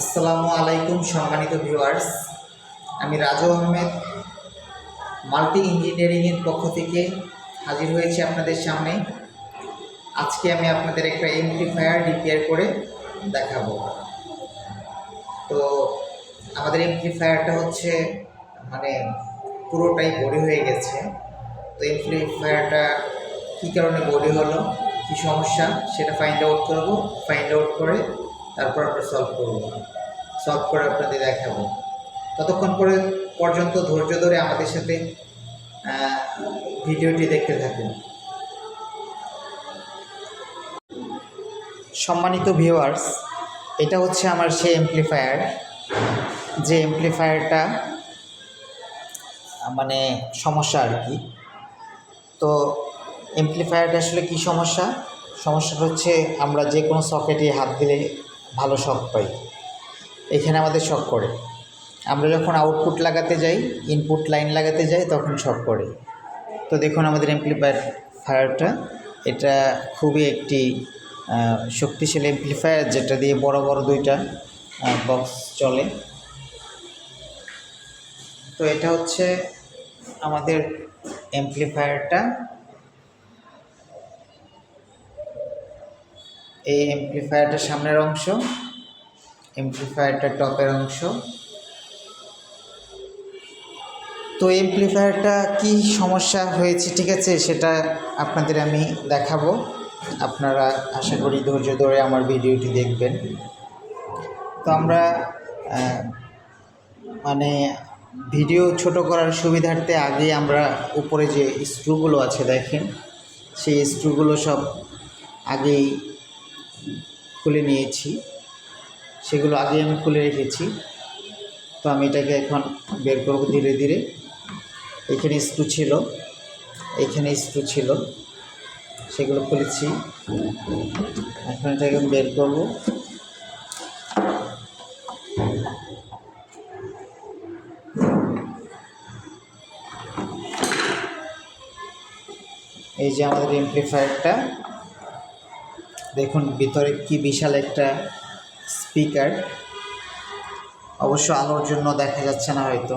আসসালামু আলাইকুম, সম্মানিত ভিউয়ার্স আমি রাজু আহমেদ, মাল্টি ইঞ্জিনিয়ারিংয়ের পক্ষ থেকে হাজির হয়েছি আপনাদের সামনে। আজকে আমি আপনাদের একটা এমপ্লিফায়ার রিপেয়ার করে দেখাবো। তো আমাদের এমপ্লিফায়ারটা হচ্ছে মানে পুরোটাই বডি হয়ে গেছে। তো এমপ্লিফায়ারটা কী কারণে বডি হলো, কী সমস্যা, সেটা ফাইন্ড আউট করব। ফাইন্ড আউট করে তারপর আমরা সলভ করব। সলভ করে আপনাদের দেখাবো। ততক্ষণ পরে, পর্যন্ত ধৈর্য ধরে আমাদের সাথে ভিডিওটি দেখতে থাকুন। সম্মানিত ভিউয়ার্স এটা হচ্ছে আমার সেই এমপ্লিফায়ার যে এমপ্লিফায়ারটা মানে সমস্যা আর কি। তো এমপ্লিফায়ারটা আসলে কি সমস্যা? সমস্যাটা হচ্ছে আমরা যে কোনো সকেটে হাত দিলে ভালো শখ পাই। এখানে আমাদের শখ করে। আমরা যখন আউটপুট লাগাতে যাই ইনপুট লাইন লাগাতে যাই, তখন শখ করে। তো দেখুন আমাদের এমপ্লিফায়ার ফায়ারটা এটা খুবই একটি শক্তিশালী এমপ্লিফায়ার যেটা দিয়ে বড় বড় দুইটা বক্স চলে। তো এটা হচ্ছে আমাদের এমপ্লিফায়ারটা এই এমপ্লিফায়ারটার সামনের অংশ এমপ্লিফায়ারটার টপের অংশ। তো এমপ্লিফায়ারটা কি সমস্যা হয়েছে, ঠিক আছে, সেটা আপনাদের আমি দেখাবো। আপনারা আশা করি ধৈর্য ধরে আমার ভিডিওটি দেখবেন। তো আমরা মানে ভিডিও ছোট করার সুবিধার্থে আগে আমরা উপরে যে স্ক্রুগুলো আছে দেখেন, সেই স্ক্রুগুলো সব আগেই খুলে নিয়েছি। সেগুলো আগে আমি খুলে রেখেছি। তো আমি এটাকে এখন বের করব ধীরে ধীরে। এখানে স্ক্রু ছিল। এখানে স্ক্রু ছিল। সেগুলো খুলেছি। এখন এটাকে আমি বের করব। এই যে আমাদের এমপ্লিফায়ারটা দেখুন ভিতরে কি বিশাল একটা স্পিকার। অবশ্য আলোর জন্য দেখা যাচ্ছে না হয়তো।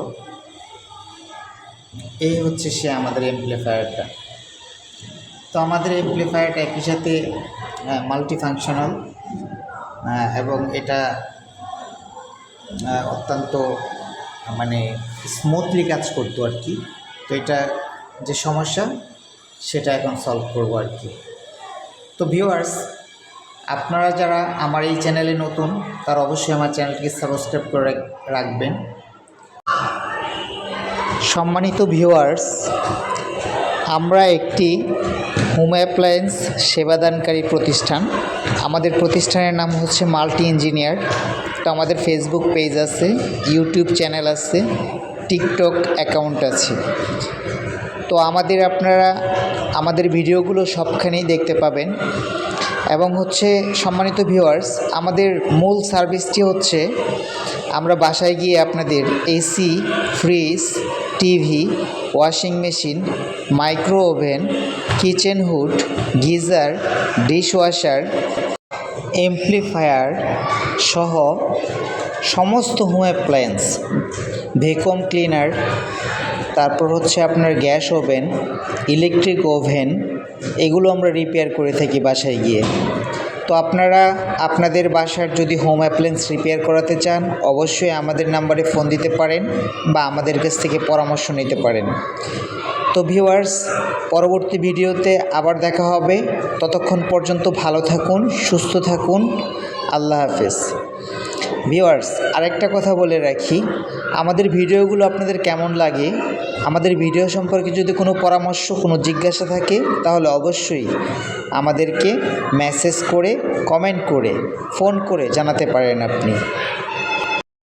এই হচ্ছে সে আমাদের এমপ্লিফায়ারটা তো আমাদের এমপ্লিফায়ারটা একই সাথে মাল্টি ফাংশনাল এবং এটা অত্যন্ত মানে স্মুথলি কাজ করতো আর কি। তো এটা যে সমস্যা, সেটা এখন সলভ করব আর কি। তো ভিউয়ার্স আপনারা যারা আমার এই চ্যানেলে নতুন, তারা অবশ্যই আমার চ্যানেলটিকে সাবস্ক্রাইব করে রাখবেন। সম্মানিত ভিউয়ার্স আমরা একটি হোম অ্যাপ্লায়েন্স সেবাদানকারী প্রতিষ্ঠান। আমাদের প্রতিষ্ঠানের নাম হচ্ছে মাল্টি ইঞ্জিনিয়ার। তো আমাদের ফেসবুক পেজ আছে ইউটিউব চ্যানেল আছে টিকটক অ্যাকাউন্ট আছে। তো আমাদের আপনারা, আমাদের ভিডিওগুলো সবখানেই দেখতে পাবেন। এবং হচ্ছে সম্মানিত ভিউয়ার্স আমাদের মূল সার্ভিসটি হচ্ছে আমরা বাসায় গিয়ে আপনাদের AC fridge TV washing machine micro oven kitchen hood geyser dishwasher amplifier সহ সমস্ত হোম অ্যাপ্লায়েন্স ভ্যাকুয়াম ক্লিনার তারপর হচ্ছে আপনার গ্যাস ওভেন ইলেকট্রিক ওভেন এগুলো আমরা রিপেয়ার করে থাকি বাসায় গিয়ে। তো আপনারা, আপনাদের বাসার যদি হোম অ্যাপ্লায়েন্স রিপেয়ার করাতে চান, অবশ্যই আমাদের নাম্বারে ফোন দিতে পারেন বা আমাদের কাছ থেকে পরামর্শ নিতে পারেন। তো ভিউয়ার্স পরবর্তী ভিডিওতে আবার দেখা হবে। ততক্ষণ পর্যন্ত ভালো থাকুন, সুস্থ থাকুন। আল্লাহ হাফেজ। ভিউয়ার্স আরেকটা কথা বলে রাখি। আমাদের ভিডিওগুলো আপনাদের কেমন লাগে? আমাদের ভিডিও সম্পর্কে যদি কোনো পরামর্শ, কোনো জিজ্ঞাসা থাকে, তাহলে অবশ্যই আমাদেরকে মেসেজ করে কমেন্ট করে ফোন করে জানাতে পারেন আপনি।